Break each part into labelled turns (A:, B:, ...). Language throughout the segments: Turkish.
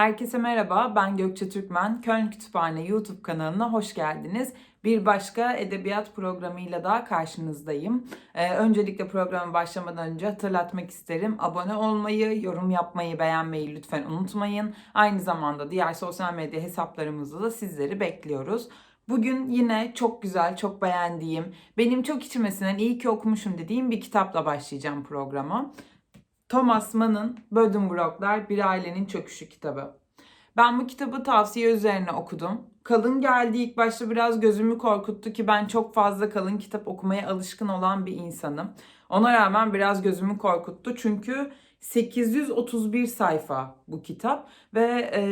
A: Herkese merhaba, ben Gökçe Türkmen. Köln Kütüphane YouTube kanalına hoş geldiniz. Bir başka edebiyat programıyla daha karşınızdayım. Ee, öncelikle programa başlamadan önce hatırlatmak isterim. Abone olmayı, yorum yapmayı, beğenmeyi lütfen unutmayın. Aynı zamanda diğer sosyal medya hesaplarımızda da sizleri bekliyoruz. Bugün yine çok güzel, çok beğendiğim, benim çok içime sinen, iyi ki okumuşum dediğim bir kitapla başlayacağım programa. Thomas Mann'ın Buddenbrooklar Bir Ailenin Çöküşü kitabı. Ben bu kitabı tavsiye üzerine okudum. Kalın geldi ilk başta biraz gözümü korkuttu ki ben çok fazla kalın kitap okumaya alışkın olan bir insanım. Ona rağmen biraz gözümü korkuttu çünkü 831 sayfa bu kitap ve e,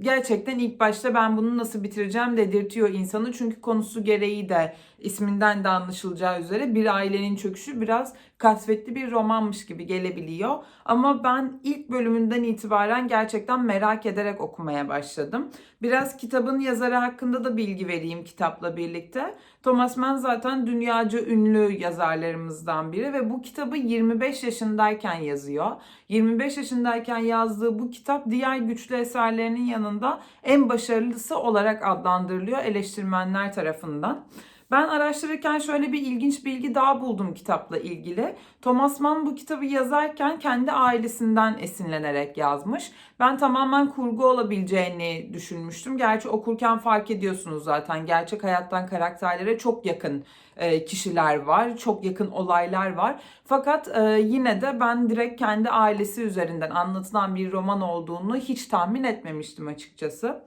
A: gerçekten ilk başta ben bunu nasıl bitireceğim dedirtiyor insanı çünkü konusu gereği de isminden de anlaşılacağı üzere bir ailenin çöküşü biraz kasvetli bir romanmış gibi gelebiliyor. Ama ben ilk bölümünden itibaren gerçekten merak ederek okumaya başladım. Biraz kitabın yazarı hakkında da bilgi vereyim kitapla birlikte. Thomas Mann zaten dünyaca ünlü yazarlarımızdan biri ve bu kitabı 25 yaşındayken yazıyor. 25 yaşındayken yazdığı bu kitap diğer güçlü eserlerinin yanında en başarılısı olarak adlandırılıyor eleştirmenler tarafından. Ben araştırırken şöyle bir ilginç bilgi daha buldum kitapla ilgili. Thomas Mann bu kitabı yazarken kendi ailesinden esinlenerek yazmış. Ben tamamen kurgu olabileceğini düşünmüştüm. Gerçi okurken fark ediyorsunuz zaten gerçek hayattan karakterlere çok yakın e, kişiler var, çok yakın olaylar var. Fakat e, yine de ben direkt kendi ailesi üzerinden anlatılan bir roman olduğunu hiç tahmin etmemiştim açıkçası.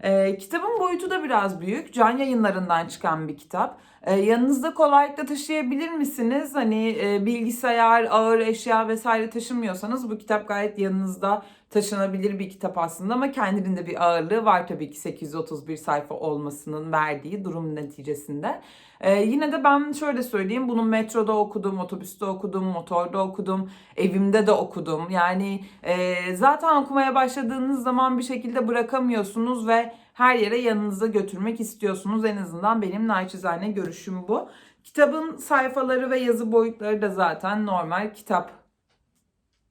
A: E, kitabın boyutu da biraz büyük. Can yayınlarından çıkan bir kitap. E, yanınızda kolaylıkla taşıyabilir misiniz? Hani e, bilgisayar, ağır eşya vesaire taşımıyorsanız bu kitap gayet yanınızda taşınabilir bir kitap aslında ama kendinin de bir ağırlığı var tabii ki 831 sayfa olmasının verdiği durum neticesinde. Ee, yine de ben şöyle söyleyeyim bunu metroda okudum, otobüste okudum, motorda okudum, evimde de okudum. Yani e, zaten okumaya başladığınız zaman bir şekilde bırakamıyorsunuz ve her yere yanınıza götürmek istiyorsunuz. En azından benim naçizane görüşüm bu. Kitabın sayfaları ve yazı boyutları da zaten normal kitap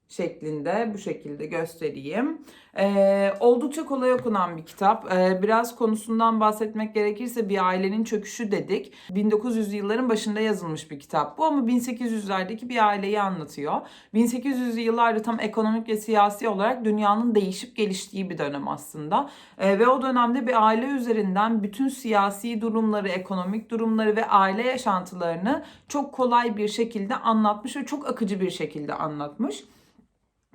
A: şeklinde bu şekilde göstereyim. Ee, oldukça kolay okunan bir kitap. Ee, biraz konusundan bahsetmek gerekirse bir ailenin çöküşü dedik. 1900'lü yılların başında yazılmış bir kitap bu ama 1800'lerdeki bir aileyi anlatıyor. 1800'lü yıllarda tam ekonomik ve siyasi olarak dünyanın değişip geliştiği bir dönem aslında. Ee, ve o dönemde bir aile üzerinden bütün siyasi durumları, ekonomik durumları ve aile yaşantılarını çok kolay bir şekilde anlatmış ve çok akıcı bir şekilde anlatmış.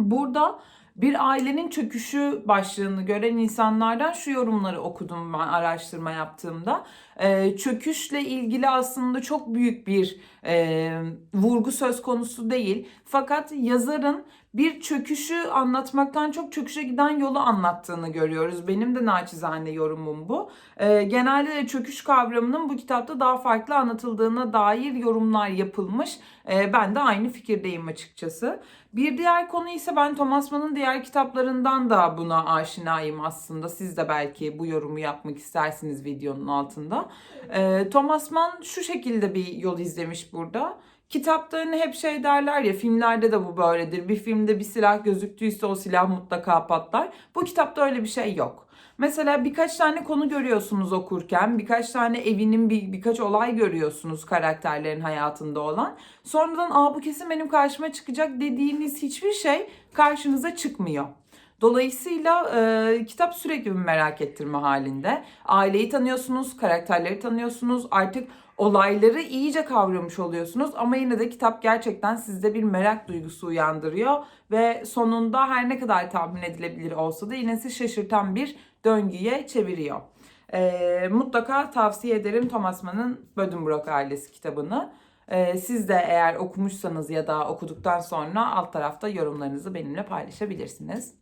A: Burada bir ailenin çöküşü başlığını gören insanlardan şu yorumları okudum ben araştırma yaptığımda. Ee, çöküşle ilgili aslında çok büyük bir e, vurgu söz konusu değil. Fakat yazarın bir çöküşü anlatmaktan çok çöküşe giden yolu anlattığını görüyoruz. Benim de naçizane yorumum bu. Ee, genelde de çöküş kavramının bu kitapta daha farklı anlatıldığına dair yorumlar yapılmış. Ee, ben de aynı fikirdeyim açıkçası. Bir diğer konu ise ben Thomas Mann'ın diğer kitaplarından da buna aşinayım aslında. Siz de belki bu yorumu yapmak istersiniz videonun altında. Ee, Thomas Mann şu şekilde bir yol izlemiş burada. Kitaplarını hep şey derler ya filmlerde de bu böyledir. Bir filmde bir silah gözüktüyse o silah mutlaka patlar. Bu kitapta öyle bir şey yok. Mesela birkaç tane konu görüyorsunuz okurken, birkaç tane evinin bir birkaç olay görüyorsunuz karakterlerin hayatında olan. Sonradan aa bu kesin benim karşıma çıkacak dediğiniz hiçbir şey karşınıza çıkmıyor. Dolayısıyla e, kitap sürekli bir merak ettirme halinde. Aileyi tanıyorsunuz, karakterleri tanıyorsunuz. Artık olayları iyice kavramış oluyorsunuz ama yine de kitap gerçekten sizde bir merak duygusu uyandırıyor ve sonunda her ne kadar tahmin edilebilir olsa da yine sizi şaşırtan bir döngüye çeviriyor. E, mutlaka tavsiye ederim Thomas Mann'ın Buddenbrook ailesi kitabını. E, siz de eğer okumuşsanız ya da okuduktan sonra alt tarafta yorumlarınızı benimle paylaşabilirsiniz.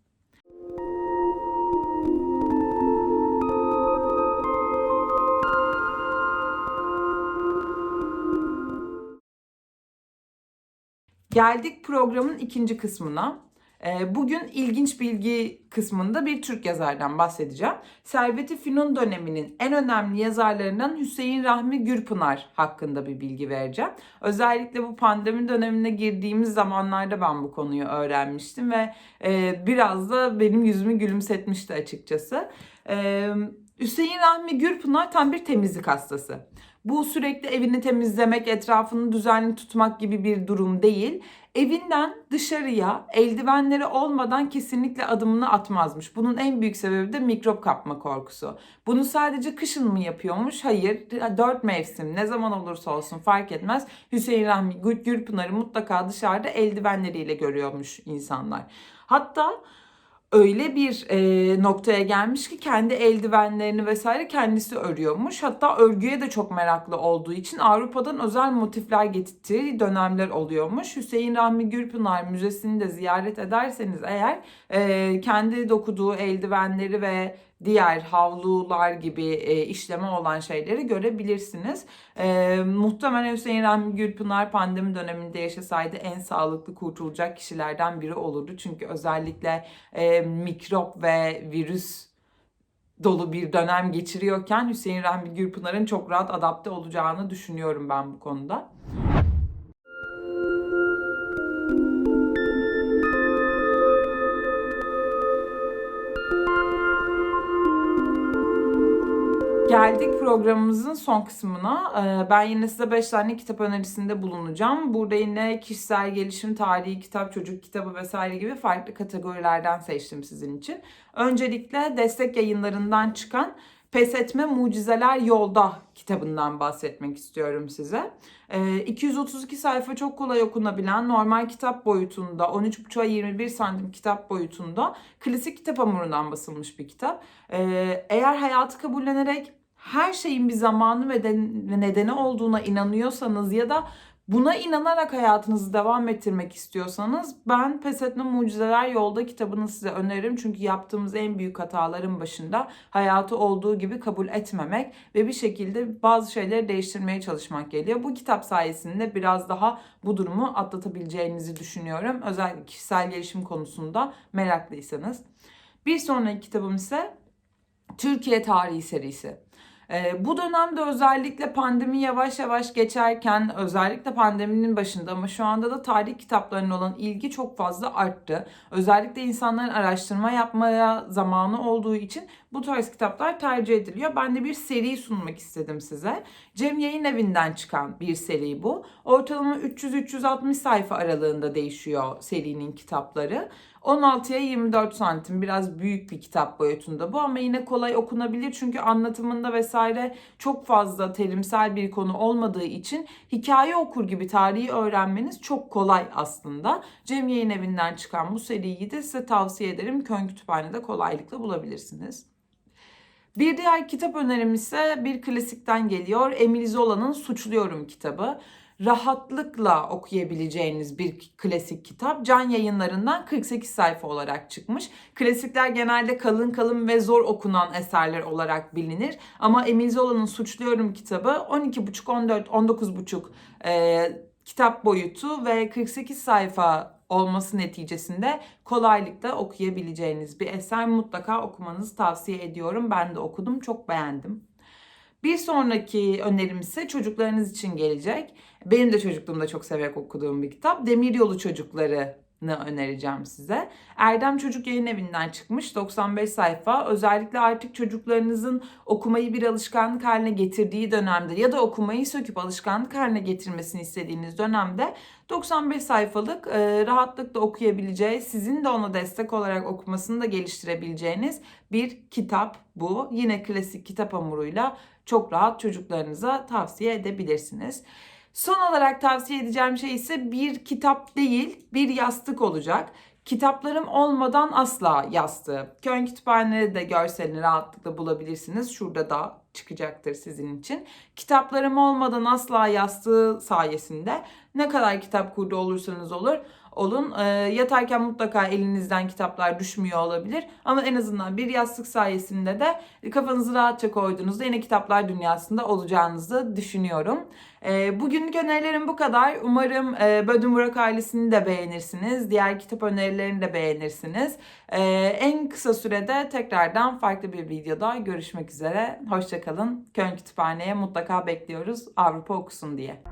A: Geldik programın ikinci kısmına. Ee, Bugün ilginç bilgi kısmında bir Türk yazardan bahsedeceğim. Servet-i Fünun döneminin en önemli yazarlarından Hüseyin Rahmi Gürpınar hakkında bir bilgi vereceğim. Özellikle bu pandemi dönemine girdiğimiz zamanlarda ben bu konuyu öğrenmiştim ve e, biraz da benim yüzümü gülümsetmişti açıkçası. Ee, Hüseyin Rahmi Gürpınar tam bir temizlik hastası. Bu sürekli evini temizlemek, etrafını düzenli tutmak gibi bir durum değil. Evinden dışarıya eldivenleri olmadan kesinlikle adımını atmazmış. Bunun en büyük sebebi de mikrop kapma korkusu. Bunu sadece kışın mı yapıyormuş? Hayır. Dört mevsim ne zaman olursa olsun fark etmez. Hüseyin Rahmi Gür- Gürpınar'ı mutlaka dışarıda eldivenleriyle görüyormuş insanlar. Hatta öyle bir e, noktaya gelmiş ki kendi eldivenlerini vesaire kendisi örüyormuş. Hatta örgüye de çok meraklı olduğu için Avrupa'dan özel motifler getirdiği dönemler oluyormuş. Hüseyin Rahmi Gürpınar Müzesi'ni de ziyaret ederseniz eğer e, kendi dokuduğu eldivenleri ve diğer havlular gibi e, işleme olan şeyleri görebilirsiniz. E, muhtemelen Hüseyin Rahmi Gülpınar pandemi döneminde yaşasaydı en sağlıklı kurtulacak kişilerden biri olurdu. Çünkü özellikle e, mikrop ve virüs dolu bir dönem geçiriyorken Hüseyin Rahmi Gürpınar'ın çok rahat adapte olacağını düşünüyorum ben bu konuda. Programımızın son kısmına. Ee, Ben yine size 5 tane kitap önerisinde bulunacağım. Burada yine kişisel gelişim, tarihi kitap, çocuk kitabı vesaire gibi farklı kategorilerden seçtim sizin için. Öncelikle destek yayınlarından çıkan Pes Etme Mucizeler Yolda kitabından bahsetmek istiyorum size. Ee, 232 sayfa çok kolay okunabilen normal kitap boyutunda 13.5'a 21 santim kitap boyutunda klasik kitap hamurundan basılmış bir kitap. Ee, eğer hayatı kabullenerek her şeyin bir zamanı ve de- ve nedeni olduğuna inanıyorsanız ya da buna inanarak hayatınızı devam ettirmek istiyorsanız ben Pes Etme Mucizeler Yolda kitabını size öneririm. Çünkü yaptığımız en büyük hataların başında hayatı olduğu gibi kabul etmemek ve bir şekilde bazı şeyleri değiştirmeye çalışmak geliyor. Bu kitap sayesinde biraz daha bu durumu atlatabileceğinizi düşünüyorum. Özellikle kişisel gelişim konusunda meraklıysanız. Bir sonraki kitabım ise Türkiye Tarihi serisi. Ee, bu dönemde özellikle pandemi yavaş yavaş geçerken özellikle pandeminin başında ama şu anda da tarih kitaplarına olan ilgi çok fazla arttı. Özellikle insanların araştırma yapmaya zamanı olduğu için bu tarz kitaplar tercih ediliyor. Ben de bir seri sunmak istedim size. Cem Yayın Evi'nden çıkan bir seri bu. Ortalama 300-360 sayfa aralığında değişiyor serinin kitapları. 16'ya 24 santim biraz büyük bir kitap boyutunda bu ama yine kolay okunabilir çünkü anlatımında vesaire çok fazla terimsel bir konu olmadığı için hikaye okur gibi tarihi öğrenmeniz çok kolay aslında. Cem Yayın Evi'nden çıkan bu seriyi de size tavsiye ederim. Kön Kütüphane'de kolaylıkla bulabilirsiniz. Bir diğer kitap önerim ise bir klasikten geliyor. Emil Zola'nın Suçluyorum kitabı. Rahatlıkla okuyabileceğiniz bir klasik kitap. Can yayınlarından 48 sayfa olarak çıkmış. Klasikler genelde kalın kalın ve zor okunan eserler olarak bilinir. Ama Emil Zola'nın Suçluyorum kitabı 12,5, 14, 19,5 e, kitap boyutu ve 48 sayfa olması neticesinde kolaylıkla okuyabileceğiniz bir eser mutlaka okumanızı tavsiye ediyorum. Ben de okudum, çok beğendim. Bir sonraki önerim ise çocuklarınız için gelecek. Benim de çocukluğumda çok severek okuduğum bir kitap. Demiryolu Çocukları'nı önereceğim size. Erdem Çocuk Yayın Evi'nden çıkmış 95 sayfa. Özellikle artık çocuklarınızın okumayı bir alışkanlık haline getirdiği dönemde ya da okumayı söküp alışkanlık haline getirmesini istediğiniz dönemde 95 sayfalık e, rahatlıkla okuyabileceği, sizin de ona destek olarak okumasını da geliştirebileceğiniz bir kitap bu. Yine klasik kitap hamuruyla çok rahat çocuklarınıza tavsiye edebilirsiniz. Son olarak tavsiye edeceğim şey ise bir kitap değil, bir yastık olacak. Kitaplarım olmadan asla yastığı. Köln Kütüphane'de de görselini rahatlıkla bulabilirsiniz. Şurada da çıkacaktır sizin için. Kitaplarım olmadan asla yastığı sayesinde ne kadar kitap kurdu olursanız olur olun. Ee, yatarken mutlaka elinizden kitaplar düşmüyor olabilir. Ama en azından bir yastık sayesinde de kafanızı rahatça koyduğunuzda yine kitaplar dünyasında olacağınızı düşünüyorum. Ee, bugünlük önerilerim bu kadar. Umarım e, Bödün Burak ailesini de beğenirsiniz. Diğer kitap önerilerini de beğenirsiniz. Ee, en kısa sürede tekrardan farklı bir videoda görüşmek üzere. Hoşçakalın. Köln Kütüphane'ye mutlaka bekliyoruz Avrupa okusun diye.